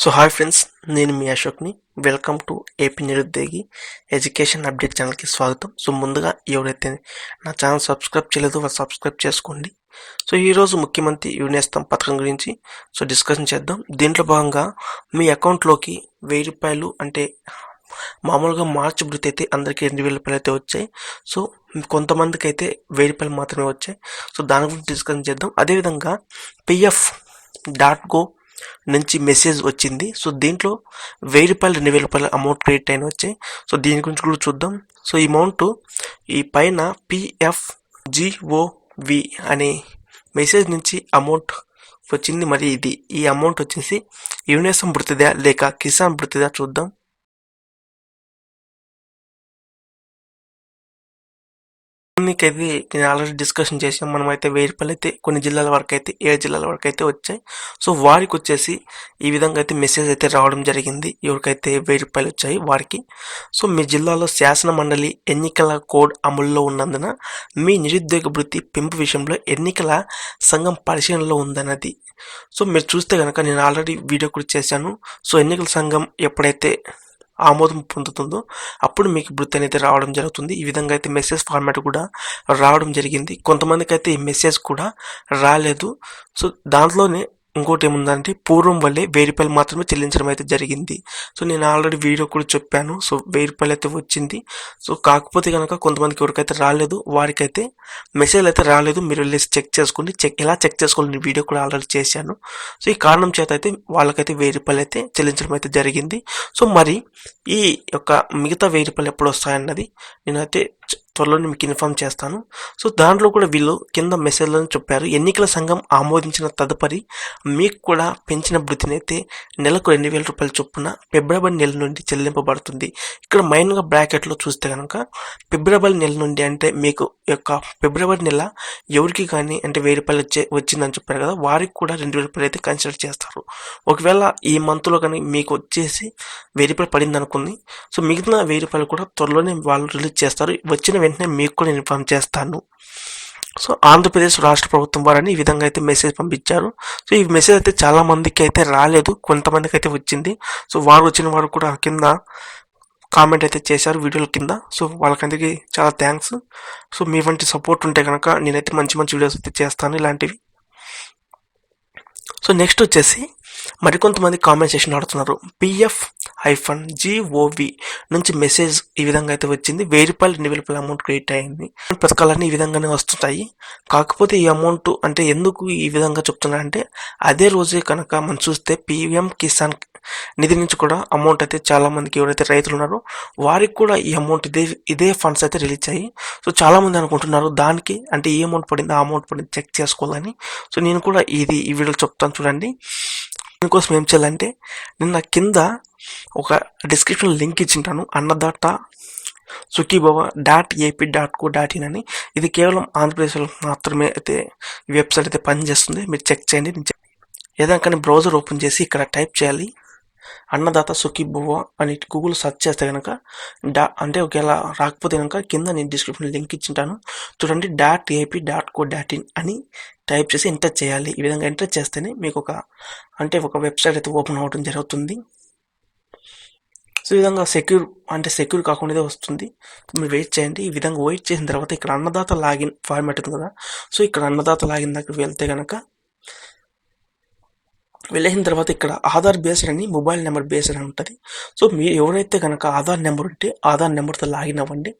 So hi friends నేను మీ అశోక్ని. వెల్కమ్ టు ఏపీ నిరుద్యోగి ఎడ్యుకేషన్ అప్డేట్ ఛానల్కి స్వాగతం. సో ముందుగా ఎవరైతే నా ఛానల్ సబ్స్క్రైబ్ చేయలేదో వాళ్ళు సబ్స్క్రైబ్ చేసుకోండి. సో ఈరోజు ముఖ్యమంత్రి యునేస్తం పథకం గురించి సో డిస్కషన్ చేద్దాం. దీంట్లో భాగంగా మీ అకౌంట్లోకి వెయ్యి రూపాయలు అంటే మామూలుగా మార్చి వృత్తి అయితే అందరికీ రెండు వేల రూపాయలు అయితే వచ్చాయి. సో కొంతమందికి అయితే వెయ్యి రూపాయలు మాత్రమే వచ్చాయి. సో దాని గురించి డిస్కషన్ చేద్దాం. అదేవిధంగా పిఎఫ్ డాట్ గో నుంచి మెసేజ్ వచ్చింది. సో దీంట్లో వెయ్యి రూపాయలు రెండు వేల రూపాయల అమౌంట్ క్రెడిట్ అయిన వచ్చాయి. సో దీని గురించి కూడా చూద్దాం. సో ఈ అమౌంట్ ఈ పైన పిఎఫ్ జిఓవి అనే మెసేజ్ నుంచి అమౌంట్ వచ్చింది. మరి ఇది ఈ అమౌంట్ వచ్చేసి యునేసం పుడుతుందా లేక కిసాన్ పుడుతుందా చూద్దాం. మీకైతే నేను ఆల్రెడీ డిస్కషన్ చేసాం. మనం అయితే వెయ్యి రూపాయలు అయితే కొన్ని జిల్లాల వరకు అయితే ఏడు జిల్లాల వరకు అయితే వచ్చాయి. సో వారికి వచ్చేసి ఈ విధంగా అయితే మెసేజ్ అయితే రావడం జరిగింది. ఎవరికైతే వెయ్యి రూపాయలు వచ్చాయి వారికి. సో మీ జిల్లాలో శాసన మండలి ఎన్నికల కోడ్ అమల్లో ఉన్నందున మీ నిరుద్యోగ వృత్తి పెంపు విషయంలో ఎన్నికల సంఘం పరిశీలనలో ఉందన్నది. సో మీరు చూస్తే కనుక నేను ఆల్రెడీ వీడియో కూడా చేశాను. సో ఎన్నికల సంఘం ఎప్పుడైతే ఆమోదం పొందుతుందో అప్పుడు మీకు వృత్తి అనేది రావడం జరుగుతుంది. ఈ విధంగా అయితే మెసేజ్ ఫార్మాట్ కూడా రావడం జరిగింది. కొంతమందికి అయితే ఈ మెసేజ్ కూడా రాలేదు. సో దాంట్లోనే ఇంకోటి ఏముందంటే పూర్వం వల్లే వెయ్యి రూపాయలు మాత్రమే చెల్లించడం అయితే జరిగింది. సో నేను ఆల్రెడీ వీడియో కూడా చెప్పాను. సో వెయ్యి రూపాయలు అయితే వచ్చింది. సో కాకపోతే కనుక కొంతమందికి ఎవరికైతే రాలేదు వారికైతే మెసేజ్ అయితే రాలేదు. మీరు వెళ్ళేసి చెక్ చేసుకోండి. చెక్ ఎలా చెక్ చేసుకోవాలి నేను వీడియో కూడా ఆల్రెడీ చేశాను. సో ఈ కారణం చేత అయితే వాళ్ళకైతే వెయ్యి రూపాయలు అయితే చెల్లించడం అయితే జరిగింది. సో మరి ఈ యొక్క మిగతా వెయ్యి రూపాయలు ఎప్పుడు వస్తాయన్నది నేనైతే త్వరలోనే మీకు ఇన్ఫామ్ చేస్తాను. సో దాంట్లో కూడా వీళ్ళు కింద మెసేజ్లను చెప్పారు ఎన్నికల సంఘం ఆమోదించిన తదుపరి మీకు కూడా పెంచిన వృత్తినైతే నెలకు రెండు వేల రూపాయల చొప్పున ఫిబ్రవరి నెల నుండి చెల్లింపబడుతుంది. ఇక్కడ మైన్గా బ్రాకెట్లో చూస్తే కనుక ఫిబ్రవరి నెల నుండి అంటే మీకు యొక్క ఫిబ్రవరి నెల ఎవరికి కానీ అంటే వెయ్యి రూపాయలు వచ్చే వచ్చిందని చెప్పారు కదా వారికి కూడా రెండు వేల రూపాయలు అయితే కన్సిడర్ చేస్తారు. ఒకవేళ ఈ మంత్లో కానీ మీకు వచ్చేసి వెయ్యి రూపాయలు పడింది అనుకుంది సో మిగతా వెయ్యి రూపాయలు కూడా త్వరలోనే వాళ్ళు రిలీజ్ చేస్తారు. వచ్చిన వెంటనే మీకు కూడా ఇన్ఫామ్ చేస్తాను. సో ఆంధ్రప్రదేశ్ రాష్ట్ర ప్రభుత్వం వారని ఈ విధంగా అయితే మెసేజ్ పంపించారు. సో ఈ మెసేజ్ అయితే చాలా మందికి అయితే రాలేదు. కొంతమందికి అయితే వచ్చింది. సో వారు వచ్చిన వారు కూడా కింద కామెంట్ అయితే చేశారు వీడియోల కింద. సో వాళ్ళకందరికీ చాలా థ్యాంక్స్. సో మీ వంటి సపోర్ట్ ఉంటే కనుక నేనైతే మంచి మంచి వీడియోస్ అయితే చేస్తాను ఇలాంటివి. సో నెక్స్ట్ వచ్చేసి మరికొంతమంది కామెంట్ సెషన్ ఆడుతున్నారు. పిఎఫ్ హైఫన్ జిఓవి నుంచి మెసేజ్ ఈ విధంగా అయితే వచ్చింది. వెయ్యి రూపాయలు రెండు వేల రూపాయల అమౌంట్ క్రెడిట్ అయింది. పథకాలన్నీ ఈ విధంగానే వస్తుంటాయి. కాకపోతే ఈ అమౌంట్ అంటే ఎందుకు ఈ విధంగా చెప్తున్నారంటే అదే రోజే కనుక మనం చూస్తే పిఎం కిసాన్ నిధి నుంచి కూడా అమౌంట్ అయితే చాలా మందికి ఎవరైతే రైతులు ఉన్నారో వారికి కూడా ఈ అమౌంట్ ఇదే ఇదే ఫండ్స్ అయితే రిలీజ్ అయ్యి సో చాలా మంది అనుకుంటున్నారు దానికి అంటే ఏ అమౌంట్ పడింది ఆ అమౌంట్ పడింది చెక్ చేసుకోవాలని. సో నేను కూడా ఇది ఈ వీడియోలో చెప్తాను చూడండి. దీనికోసం ఏం చేయాలంటే నిన్న కింద ఒక డిస్క్రిప్షన్ లింక్ ఇచ్చింటాను అన్నదాట Sukhibhava dot AP dot co dot in అని. ఇది కేవలం ఆంధ్రప్రదేశ్లో మాత్రమే అయితే వెబ్సైట్ అయితే పనిచేస్తుంది. మీరు చెక్ చేయండి ఏదైనా కానీ బ్రౌజర్ ఓపెన్ చేసి ఇక్కడ టైప్ చేయాలి. అన్నదాత సుఖీభవ అని గూగుల్ సెర్చ్ చేస్తే కనుక డా అంటే ఒకవేళ రాకపోతే కనుక కింద నేను డిస్క్రిప్షన్ లింక్ ఇచ్చింటాను. చూడండి dot AP dot co dot in అని టైప్ చేసి ఎంటర్ చేయాలి. ఈ విధంగా ఎంటర్ చేస్తేనే మీకు ఒక అంటే ఒక వెబ్సైట్ అయితే ఓపెన్ అవ్వడం జరుగుతుంది. సో ఈ విధంగా సెక్యూర్ అంటే సెక్యూర్ కాకుండా వస్తుంది. మీరు వెయిట్ చేయండి. ఈ విధంగా వెయిట్ చేసిన తర్వాత ఇక్కడ అన్నదాత లాగిన్ ఫార్మాట్ ఉంది కదా. సో ఇక్కడ అన్నదాత లాగిన్ దగ్గర వెళ్తే కనుక వెళ్ళిన తర్వాత ఇక్కడ ఆధార్ బేస్డ్ అని మొబైల్ నెంబర్ బేస్డ్ అని ఉంటుంది. సో మీరు ఎవరైతే కనుక ఆధార్ నెంబర్ ఉంటే ఆధార్ నెంబర్తో లాగిన్ అవ్వండి.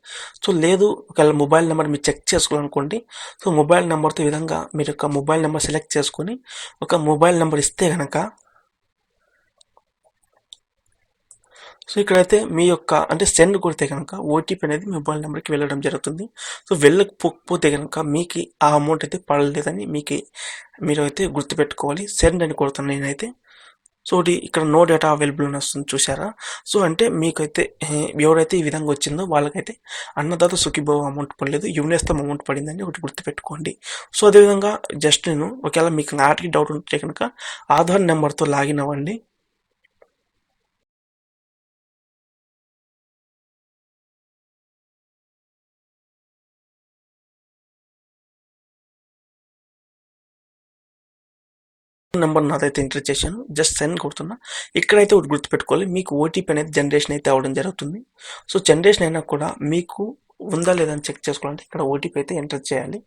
సో లేదు ఒకవేళ మొబైల్ నెంబర్ మీరు చెక్ చేసుకోవాలనుకోండి సో మొబైల్ నెంబర్తో విధంగా మీరు ఒక మొబైల్ నెంబర్ సెలెక్ట్ చేసుకొని ఒక మొబైల్ నెంబర్ ఇస్తే కనుక సో ఇక్కడైతే మీ యొక్క అంటే సెండ్ కొడితే కనుక ఓటీపీ అనేది మొబైల్ నెంబర్కి వెళ్ళడం జరుగుతుంది. సో వెళ్ళకపోతే కనుక మీకు ఆ అమౌంట్ అయితే పడలేదని మీకు మీరు అయితే గుర్తుపెట్టుకోవాలి. సెండ్ అని కొడుతున్నాను నేనైతే. సో ఇక్కడ నో డేటా అవైలబుల్ అని వస్తుంది చూసారా సో అంటే మీకైతే ఎవరైతే ఈ విధంగా వచ్చిందో వాళ్ళకైతే అన్నదాత సుఖీభవ అమౌంట్ పడలేదు. యూనియస్తం అమౌంట్ పడిందని ఒకటి గుర్తుపెట్టుకోండి. సో అదేవిధంగా జస్ట్ నేను ఒకవేళ మీకు నాటికి డౌట్ ఉంటే కనుక ఆధార్ నెంబర్తో లాగిన్ అవ్వండి. నెంబర్ నాదైతే ఎంటర్ చేశాను. జస్ట్ సెండ్ కొడుతున్నా. ఇక్కడైతే ఒకటి గుర్తుపెట్టుకోవాలి. మీకు ఓటీపీ అనేది జనరేషన్ అయితే అవ్వడం జరుగుతుంది. సో జనరేషన్ అయినా కూడా మీకు ఉందా లేదా అని చెక్ చేసుకోవాలంటే ఇక్కడ ఓటీపీ అయితే ఎంటర్ చేయాలి.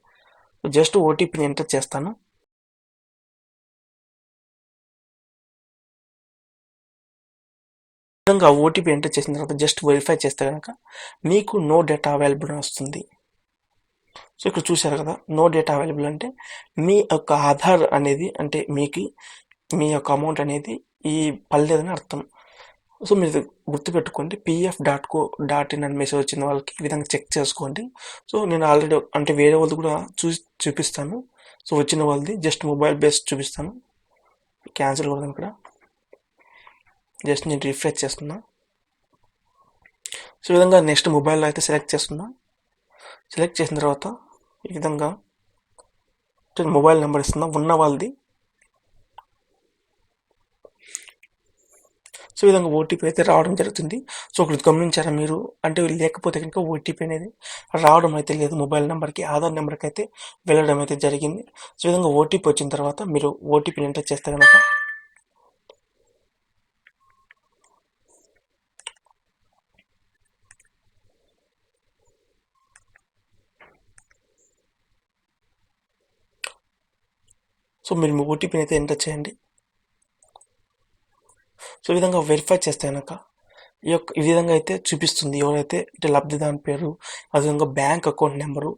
జస్ట్ ఓటీపీని ఎంటర్ చేస్తాను. విధంగా ఓటీపీ ఎంటర్ చేసిన తర్వాత జస్ట్ వెరిఫై చేస్తే కనుక మీకు నో డేటా అవైలబుల్ వస్తుంది. సో ఇక్కడ చూశారు కదా నో డేటా అవైలబుల్ అంటే మీ యొక్క ఆధార్ అనేది అంటే మీకు మీ యొక్క అమౌంట్ అనేది ఈ పల్లెదని అర్థం. సో మీరు గుర్తుపెట్టుకోండి PF dot co dot in అని మెసేజ్ వచ్చిన వాళ్ళకి ఈ విధంగా చెక్ చేసుకోండి. సో నేను ఆల్రెడీ అంటే వేరే వాళ్ళది కూడా చూసి చూపిస్తాను. సో వచ్చిన వాళ్ళది జస్ట్ మొబైల్ బేస్ చూపిస్తాను. క్యాన్సిల్ కూడా ఇక్కడ. జస్ట్ నేను రిఫ్రెష్ చేస్తున్నా. సో ఈ విధంగా నెక్స్ట్ మొబైల్లో అయితే సెలెక్ట్ చేస్తున్నా. సెలెక్ట్ చేసిన తర్వాత ఈ విధంగా మొబైల్ నెంబర్ ఇస్తున్నా ఉన్న వాళ్ళది. సో ఈ విధంగా ఓటీపీ అయితే రావడం జరుగుతుంది. సో ఒకటి గమనించారా మీరు? అంటే లేకపోతే కనుక ఓటీపీ అనేది రావడం అయితే లేదు. మొబైల్ నెంబర్కి ఆధార్ నెంబర్కి అయితే వెళ్ళడం అయితే జరిగింది. సో ఈ విధంగా ఓటీపీ వచ్చిన తర్వాత మీరు ఓటీపీని ఎంటర్ చేస్తే కనుక సో మీరు మీ ఓటీపీని అయితే ఎంటర్ చేయండి. సో ఈ విధంగా వెరిఫై చేస్తే కనుక ఈ యొక్క ఈ విధంగా అయితే చూపిస్తుంది ఎవరైతే ఇటు లబ్ధిదాని పేరు అదేవిధంగా bank account number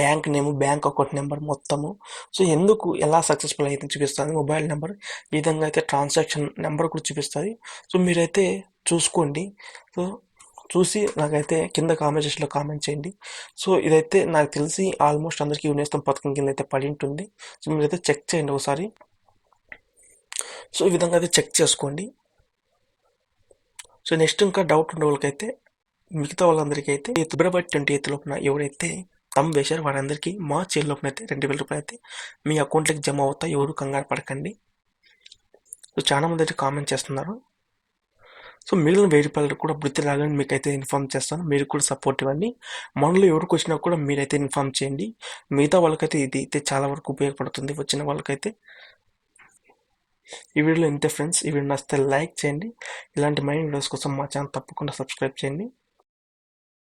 bank name bank account number మొత్తము. సో ఎందుకు ఎలా సక్సెస్ఫుల్ అయితే చూపిస్తుంది? మొబైల్ నెంబర్ ఈ విధంగా అయితే ట్రాన్సాక్షన్ నెంబర్ కూడా చూపిస్తుంది. సో మీరైతే చూసుకోండి. సో చూసి నాకైతే కింద కామెంట్ సెక్షన్లో కామెంట్ చేయండి. సో ఇదైతే నాకు తెలిసి ఆల్మోస్ట్ అందరికీ యునేస్తం పథకం కింద అయితే పడి ఉంటుంది సో మీరైతే చెక్ చేయండి ఒకసారి. సో ఈ విధంగా అయితే చెక్ చేసుకోండి. సో నెక్స్ట్ ఇంకా డౌట్ ఉండే వాళ్ళకైతే మిగతా వాళ్ళందరికీ అయితే ఫిబ్రవరి ట్వంటీ ఎయిత్ లోపల ఎవరైతే తమ్ వేశారు వారందరికీ మార్చ్ ఏడు లోపల అయితే రెండు వేల రూపాయలు అయితే మీ అకౌంట్లోకి జమ అవుతాయి ఎవరు కంగారు పడకండి. సో చాలా మంది అయితే కామెంట్ చేస్తున్నారు. సో మిగిలిన వెయ్యి రూపాయలు కూడా వృత్తి రాగానే మీకు అయితే ఇన్ఫామ్ చేస్తాను. మీరు కూడా సపోర్ట్ ఇవ్వండి. మనలో ఎవరికి వచ్చినా కూడా మీరైతే ఇన్ఫామ్ చేయండి. మిగతా వాళ్ళకైతే ఇది అయితే చాలా వరకు ఉపయోగపడుతుంది వచ్చిన వాళ్ళకైతే. ఈ వీడియోలో ఇంతే ఫ్రెండ్స్. ఈ వీడియో నచ్చితే లైక్ చేయండి. ఇలాంటి మైండ్ వీడియోస్ కోసం మా ఛానల్ తప్పకుండా సబ్స్క్రైబ్ చేయండి.